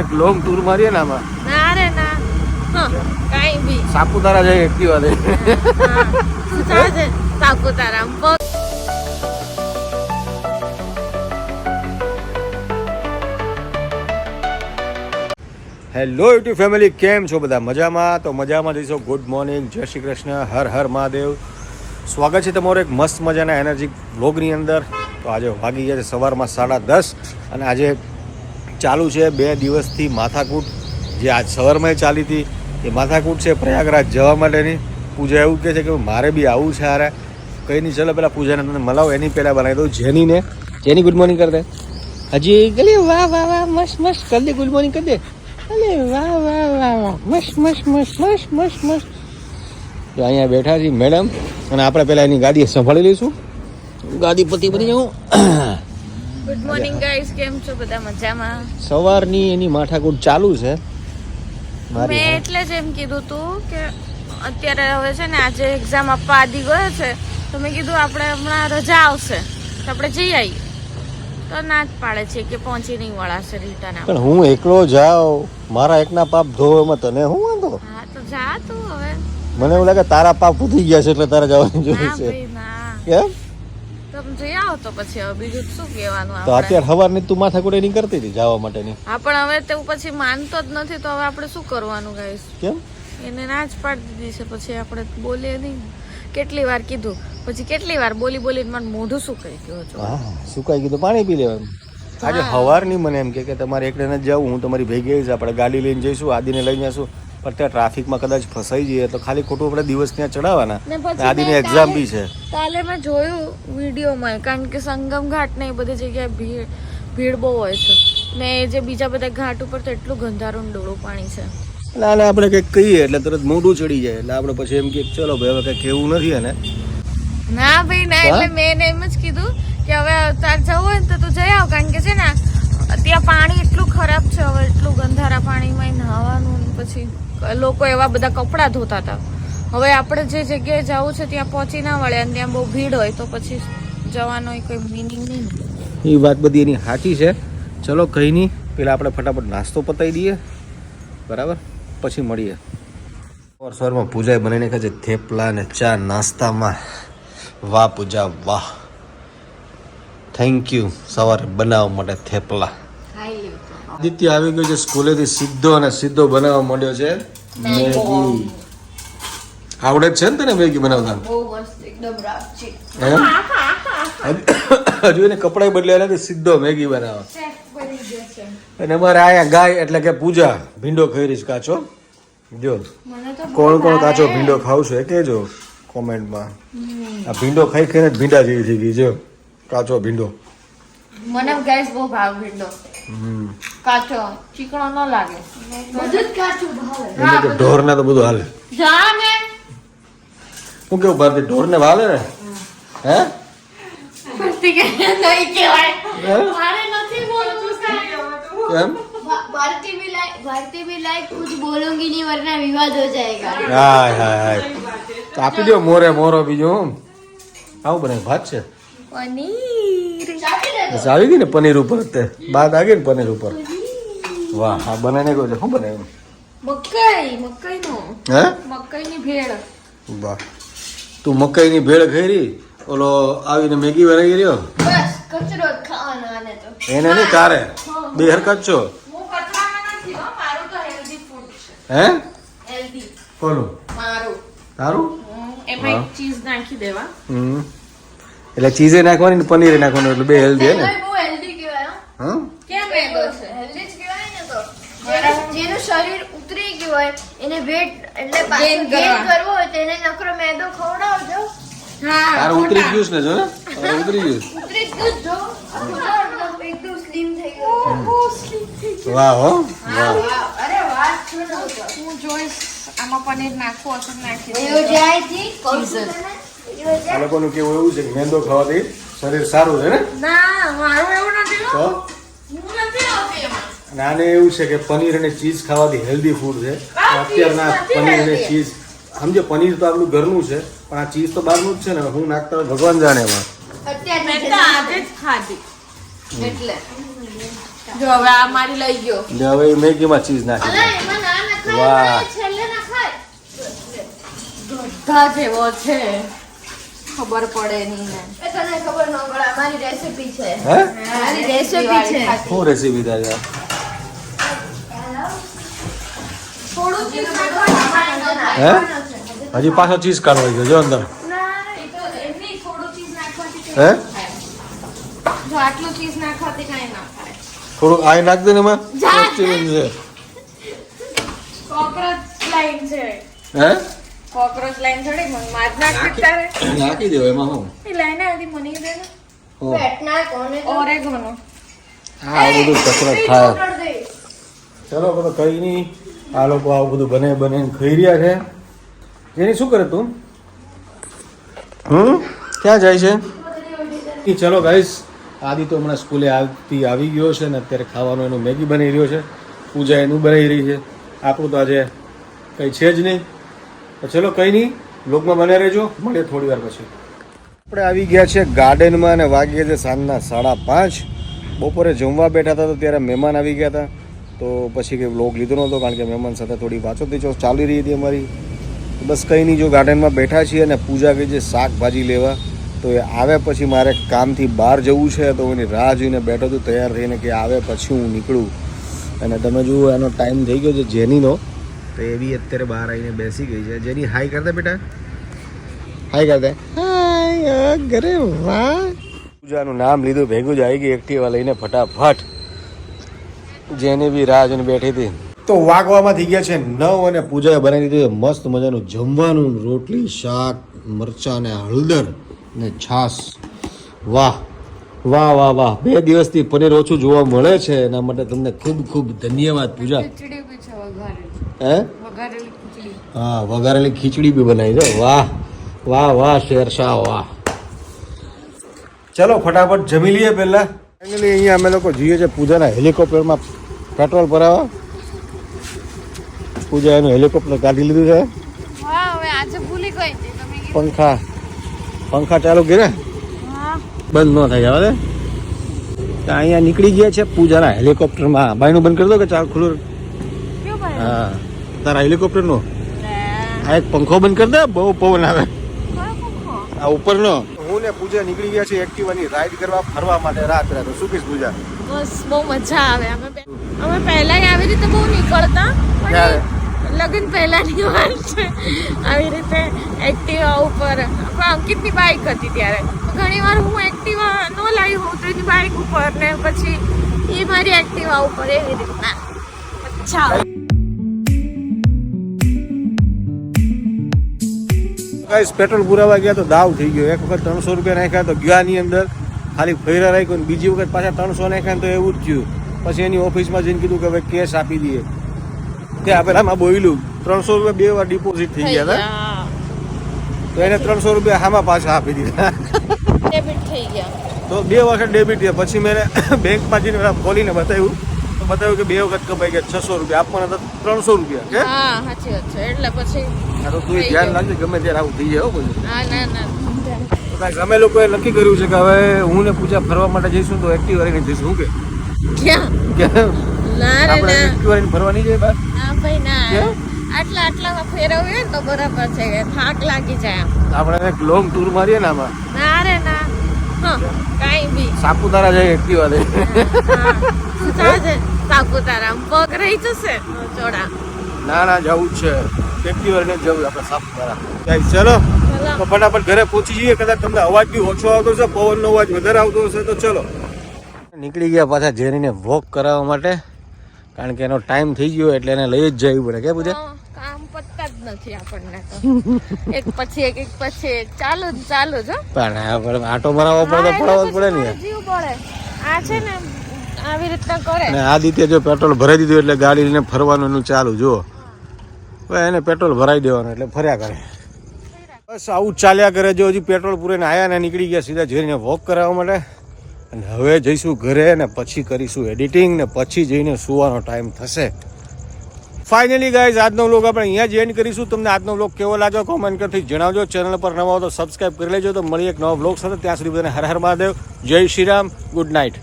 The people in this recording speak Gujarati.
એક લોંગ ટૂર મારીએ ને આમાં. ના રે ના. કાઈ બી. સાપુતારા જઈએ. શું ચાલે છે હેલો યુટ્યુબ ફેમિલી કેમ છો બધા? મજામાં? તો મજામાં જઈશો ગુડ મોર્નિંગ જય શ્રી કૃષ્ણ. હર હર મહાદેવ. સ્વાગત છે તમારો એક મસ્ત મજાના એનર્જી બ્લોગની અંદર. તો આજે વાગી ગયા છે સવારમાં સાડા દસ અને આજે ચાલુ છે બે દિવસથી માથાકૂટ. જે આજ સવારમાં ચાલી હતી એ માથાકૂટ છે પ્રયાગરાજ જવા માટેની. પૂજા એવું કહે છે કે મારે બી આવું છે હારે. કંઈ નહીં ચલો પેલા પૂજાને તમને મલાવો એની પહેલાં બનાવી દઉં જેનીને. જેની ગુડ મોર્નિંગ કરી દે. હજી ગલી વાહ વાહ વાહ મસ્ત મસ્ત કરી દે ગુડ મોર્નિંગ કરી દે. અરે વાહ વાહ વાહ વાહ મસ્ત મસ્ત મસ્ત મસ્ત મસ્ત મસ્ત. તો અહીંયા બેઠા છીએ મેડમ અને આપણે પહેલાં એની ગાડી સંભાળી લઈશું. ગાદી પતિ બની જાઉં. ગુડ મોર્નિંગ ગાઈસ કેમ છો? બધા મજામાં? સવારની એની માથાકૂટ ચાલુ છે. મેં એટલે જ એમ કીધું તું કે અત્યારે હવે છે ને આજે એક્ઝામ આપવા આદિ ગયો છે તો મેં કીધું આપણે હમણાં રજા આવશે તો આપણે જઈ આવીએ. તો ના જ પાડે છે કે પહોંચી નહીં વળાશે રિટર્ન પણ હું એકલો જાઉં મારા એકના પાપ ધોવામાં તને હું વાંધો? હા તો જા તું હવે. મને એવું લાગે તારા પાપ ઉધી ગયા છે એટલે તારે જવાની જરૂર છે. કેમ? જઈ આવો તો પછી હવે બીજું શું કહેવાનું તો અત્યારે સવારની તું માથાકૂટ એની કરતી હતી જવા માટેની. હા પણ હવે તે પછી માનતો જ નથી તો હવે આપણે શું કરવાનું ગાઈસ? કેમ? એને ના જ પાડી દીધી છે પછી આપણે બોલીએ નહીં. કેટલી વાર કીધું? પછી કેટલી વાર બોલી બોલીને મને મોઢું શું ગયું હા સુકાઈ ગયું પાણી પી લેવાનું. આજે સવારની મને એમ કે કે તમારે એકડે જ જવું હું તમારી ભેગી આવીશ આપણે ગાડી લઈને જઈશું આદિને લઈને જઈશું પણ ત્યાં ટ્રાફિકમાં કદાચ ફસાઈ જઈએ તો ખાલી ખોટું આપણે દિવસ ત્યાં ચડાવવાના. ને આદિની એક્ઝામ બી છે. કાલે મેં જોયું વિડીયોમાં કારણ કે સંગમ ઘાટ ને એ બધી જગ્યાએ ભીડ ભીડ બહુ હોય છે. ને જે બીજા બધા ઘાટ ઉપર તો એટલું ગંધારું ડોળું પાણી છે. એટલે આને આપણે કંઈક કહીએ એટલે તરત મોઢું ચડી જાય. એટલે આપણે પછી એમ કે ચલો ભાઈ હવે કંઈક કેવું નથી એને ના ભાઈ ના એટલે મેં એમ જ કીધું કે હવે તાર જવું હોય ને તો તું જઈ આવ કારણ કે છે ને ત્યાં પાણી એટલું ખરાબ છે હવે એટલું ગંધારા પાણીમાં નહાવાનું પછી લોકો એવા બધા કપડાં ધોતા હતા. હવે આપણે જે જગ્યાએ જવું છે ત્યાં પહોંચી ના વળે અને ત્યાં બહુ ભીડ હોય તો પછી જવાનો કોઈ મિનિંગ નહીં. એ વાત બધી એની સાચી છે. ચલો કંઈ નહીં પેલા આપણે ફટાફટ નાસ્તો પતાવી દઈએ. બરાબર? પછી મળીએ. સવાર સવારમાં પૂજાએ બનાવીને ખાય છે થેપલા અને ચા નાસ્તામાં વાહ પૂજા વાહ. થેન્ક યુ સવારે બનાવવા માટે થેપલા. આદિત્ય આવી ગયો છે સ્કૂલેથી સીધો અને સીધો બનાવવા માંડ્યો છે. મેગી. આવડે જ છે ને તને મેગી બનાવતા? હજુ એને કપડાય બદલ્યા નથી સીધો મેગી બનાવવા. અને અમારે આયા ગાય એટલે કે પૂજા ભીંડો ખાઈ રહી કાચો. જો કોણ કોણ કાચો ભીંડો ખાવશો એ કહેજો કોમેન્ટમાં. આ ભીંડો ખાઈ ખાઈને જ ભીંડા જેવી થઈ ગઈ જો કાચો ભીંડો. મને ગેસ બહુ ભાવ ભીંડો. કાચો ચીકણો ન લાગે. એટલે કે ઢોરને તો બધું હાલે. જા હું કેવું ભારતી ઢોરને હાલે ને હે મસ્તી કે નહીં કહેવાય હે? મારે નથી બોલવું સાહેબ. કેમ भारती भी लाइक भारती भी लाइक कुछ बोलूंगी नहीं वरना विवाद हो जाएगा હાય હાય હાય તો આપી દો મોરે મોરો બીજો હું આવું બને ભાત છે પનીર બસ આવી ગઈ ને પનીર ઉપર તે બાદ આવી ગઈ ને પનીર ઉપર વાહ આ બનાવીને કહું છે શું બનાવ્યું મકાઈ મકાઈ નો હે મકાઈ ની ભેળ વાહ તું મકાઈની ભેળ ખેરી ઓલો આવીને મેગી બનાવી રહ્યો? એને નહીં તારે બે હરકત છો. હે? કોનું? તારું? એટલે ચીઝે નાખવાની ને પનીર નાખવાનું એટલે બે હેલ્ધી ને? હમ ને શરીર ઉતરી ગયું હોય એને વેટ એટલે પાછું ગેન કરવો. હોય તેને નકરો મેદો ખવડાવજો. હા ઉતરી ગયું ને જો ને ઉતરી ગયું. ઉતરી ગયું જો પનીર લોકોનું કેવું એવું છે કે મેંદો ખાવાથી શરીર સારું છે ને? ના એવું નાને એવું છે કે પનીર અને ચીઝ ખાવાથી હેલ્ધી ફૂડ છે. અત્યારના પનીર ચીઝ સમજો પનીર તો આપણું ઘરનું છે પણ આ ચીઝ તો બહારનું જ છે ને હું નાખતા ભગવાન જાણે એમાં. અત્યારની મેં તો આજે જ ખાધી. એટલે. જો હવે આ મારી લઈ ગયો. હવે મેગીમાં ચીઝ નાખી વાહ. છેલ્લે જેવો છે. ખબર પડે નહીં ને. એ તને ખબર ન પડે મારી રેસીપી છે. હે? મારી રેસીપી છે. શું રેસીપી તારી આ? થોડું ચીઝ નાખવાનું હે? હજી પાછો ચીઝ કાઢવા ગયો જો અંદર. ના એ તો એમની થોડું ચીઝ નાખવાથી હે? જો આટલું ચીઝ નાખવાથી કાંઈ ના થાય. થોડુંક આઈ નાખ દે ને એમાં. છે કોકરોચ લાઈન છે. હે? કોકરોચ લાઈન થોડી મને માર નાખી તારે નાખી દેવો એમાં હું એ લાઈન આવી મને દે ને હો. પેટના કોને ઓરેગોનો. આ બધું કસરત થાય. ચલો બધું કઈ નહીં. આ લોકો આવું બધું બને બને ખાઈ રહ્યા છે. જેની શું કરે તું? હમ? ક્યાં જાય છે? ચલો ગાઈશ આદિ તો હમણાં સ્કૂલે આવતી આવી ગયો છે ને અત્યારે ખાવાનું એનું મેગી બની રહ્યો છે. પૂજા એનું બનાવી રહી છે. આપણું તો આજે કંઈ છે જ નહીં. તો ચલો કંઈ નહીં લોકમાં બને રહેજો. મળીએ થોડી વાર પછી. આપણે આવી ગયા છે ગાર્ડનમાં અને વાગ્યા છે સાંજના સાડા પાંચ. બપોરે જમવા બેઠા હતા તો ત્યારે મહેમાન આવી ગયા હતા. તો પછી કંઈ વ્લોગ લીધો નહોતો, કારણ કે મહેમાન સાથે થોડી વાંચો તેચો ચાલી રહી હતી અમારી. બસ કંઈ નહીં, જો ગાર્ડનમાં બેઠા છીએ અને પૂજા કે જે શાકભાજી લેવા. તો એ આવે પછી મારે કામથી બહાર જવું છે, તો એની રાહ જોઈને બેઠો હતો, તૈયાર થઈને કે આવે પછી હું નીકળું. અને તમે જુઓ, એનો ટાઈમ થઈ ગયો છે જેનીનો. તો એ બી અત્યારે બહાર આવીને બેસી ગઈ છે. જેની હાઈ કરતા બેટા. હાય કરતા. હાય ઘરે વાહ પૂજાનું નામ લીધું, ભેગું જ આવી ગઈ એક્ટિવા લઈને ફટાફટ. જેને બી રાહ જોઈને બેઠી હતી. તો વાગવામાં થઈ ગયા છે નવ અને પૂજાએ બનાવી દીધું મસ્ત મજાનું જમવાનું રોટલી શાક મરચાં ને હળદર ને છાશ. વાહ વાહ વાહ વાહ. બે દિવસથી પનીર ઓછું જોવા મળે છે. એના માટે તમને ખૂબ ખૂબ ધન્યવાદ પૂજા. હે? હા વઘારેલી ખીચડી બી બનાવી છે. વાહ વાહ વાહ શેરશાહ વાહ. ચલો ફટાફટ જમી લઈએ પહેલા. ફાઇનલી અહીંયા અમે લોકો જઈએ છીએ પૂજાના હેલિકોપ્ટરમાં પેટ્રોલ ભરાવા. પૂજા એનું હેલિકોપ્ટર કાઢી લીધું છે. પંખા પંખા ચાલુ કરે બંધ ન થાય હવે. અહીંયા નીકળી ગયા છે પૂજાના હેલિકોપ્ટરમાં. બાયનું બંધ કરી દો કે ચાલ ખુલ્લું? હા. તારા હેલિકોપ્ટરનું? આ એક પંખો બંધ કરી દે બહુ પવન આવે. આ ઉપરનો. હું ને પૂજા નીકળી ગયા છે એક્ટિવાની રાઈડ કરવા ફરવા માટે રાત રાત. શું કહીશ પૂજા? બસ બહુ મજા આવે. અમે અમે પહેલા આવી રીતે બહુ નીકળતા પણ લગ્ન પહેલાની વાત છે. આવી રીતે એક્ટિવા ઉપર. અંકિતની બાઇક હતી ત્યારે. ઘણી વાર હું એક્ટિવા ન લાવી હોઉં તો એની બાઇક ઉપર ને પછી એ મારી એક્ટિવા ઉપર એવી રીતના. અચ્છા ગાઈસ પેટ્રોલ પુરાવા ગયા તો દાવ થઈ ગયો. એક વખત ત્રણસો રૂપિયા નાખ્યા તો ગયા ની અંદર. ખાલી ફેરા રાખ્યો ને બીજી વખત પાછા ત્રણસો નાખ્યા તો એવું જ થયું. પછી એની ઓફિસમાં જઈને કીધું કે હવે કેશ આપી દઈએ. ત્યાં પેલામાં બોયલું. ત્રણસો રૂપિયા બે વાર ડિપોઝિટ થઈ ગયા હતા. તો એને ત્રણસો રૂપિયા હામાં પાછા આપી દીધા. ડેબિટ થઈ ગયા. તો બે વખત ડેબિટ થયા. પછી મેં બેંકમાં જઈને ખોલીને બતાવ્યું. તો બતાવ્યું કે બે વખત કપાઈ ગયા છસો રૂપિયા. આપવાના હતા ત્રણસો રૂપિયા કે? હા સાચી વાત છે. એટલે પછી હા તો તું ધ્યાન. રાખજે ગમે ત્યારે આવું થઈ જાય હો બધું હા ના ના. અમે લોકોએ નક્કી કર્યું છે કે હવે હું ને પૂજા ફરવા માટે જઈશું તો એક્ટિવ કરીને જઈશું કે? ક્યાં? કે ના રે ના. એક્ટિવ કરીને ફરવા નહીં ના ભાઈ ના. આટલા આટલામાં ફેરવીએ તો બરાબર છે કે થાક લાગી જાય આપણે એક લોંગ ટૂર મારીએ ને આમાં. ના રે ના. હા કાંઈ બી. સાપુતારા જઈએ એક્ટિવા લઈ હા સાજે સાપુતારા પગ રહી જશે? ચોડા ના ના જવું છે. એક્ટિવા વાર જવું આપણે સાપુતારા ચલો. તો ફટાફટ ઘરે પહોંચી જઈએ. કદાચ તમને અવાજ બી ઓછો આવતો હશે પવનનો અવાજ વધારે આવતો હશે તો ચલો. નીકળી ગયા પાછા જેરીને વોક કરાવવા માટે. કારણ કે એનો ટાઈમ થઈ ગયો એટલે એને લઈ જ જવું પડે. કે પૂજા? કામ પતતા જ નથી આપણને તો. એક પછી એક એક પછી એક. ચાલુ ચાલુ જ પણ આ પર આટો મરાવવો પડે તો પડાવવો પડે ને જીવ પડે. આ છે ને આવી રીતના કરે. અને આદિત્ય જો પેટ્રોલ ભરાઈ દીધું એટલે ગાડી લઈને ફરવાનું એનું ચાલુ જો હવે એને પેટ્રોલ ભરાઈ દેવાનું એટલે ફર્યા કરે. બસ આવું ચાલ્યા કરે જો હજી પેટ્રોલ પૂરીને આવ્યા ને નીકળી ગયા સીધા જઈને વોક કરાવવા માટે. અને હવે જઈશું ઘરે ને પછી કરીશું એડિટિંગ ને પછી જઈને સુવાનો ટાઈમ થશે. ફાઇનલી ગાઈઝ આજનો વ્લોગ આપણે અહીંયા જ એન્ડ કરીશું. તમને આજનો વ્લોગ કેવો લાગ્યો કોમેન્ટ કરતી જણાવજો. ચેનલ પર નવા તો સબસ્ક્રાઈબ કરી લેજો. તો મળી એક નવો વ્લોગ સાથે. ત્યાં સુધી બધાને હર હર મહાદેવ. જય શ્રી રામ. Good night